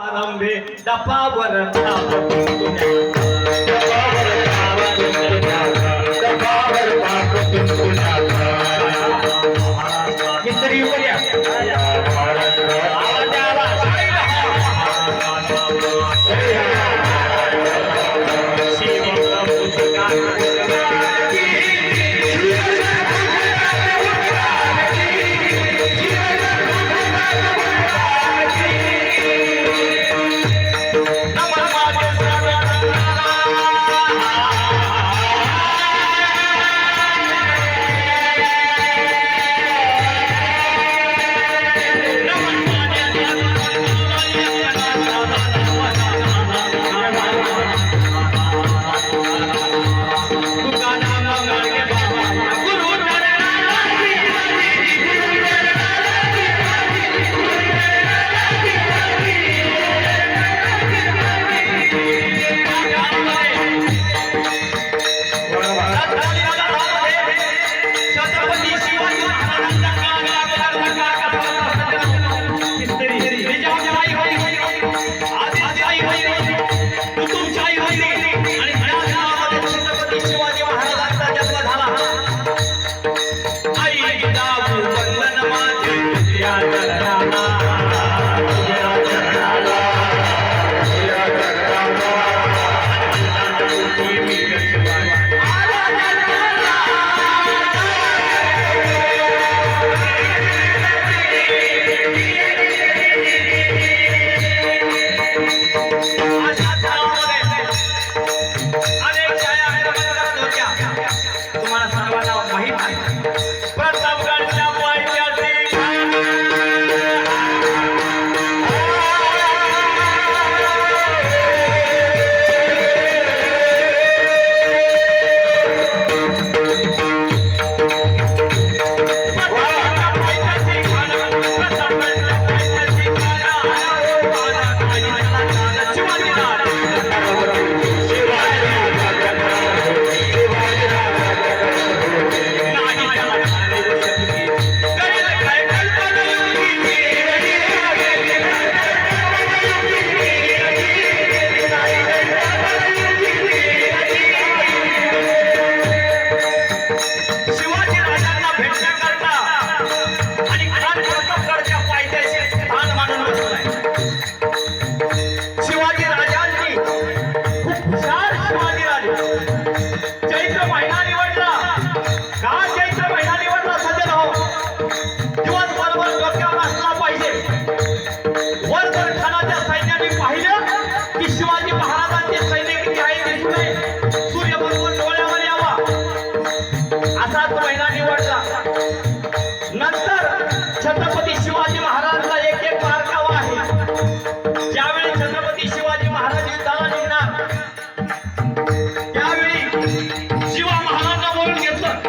आरंभे डपावर थांबतो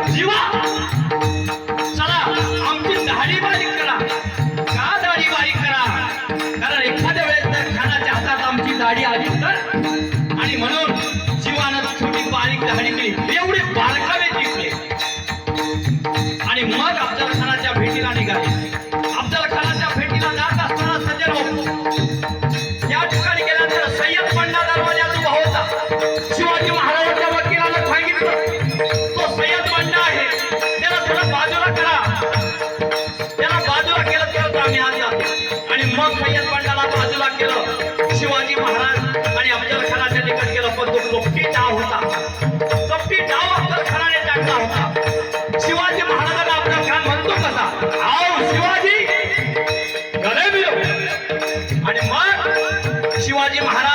जीवा सोपटी डाव होता. डाव खानाने टाकला होता. शिवाजी महाराजांना म्हणतो कसा? आओ शिवाजी! आणि मग शिवाजी महाराज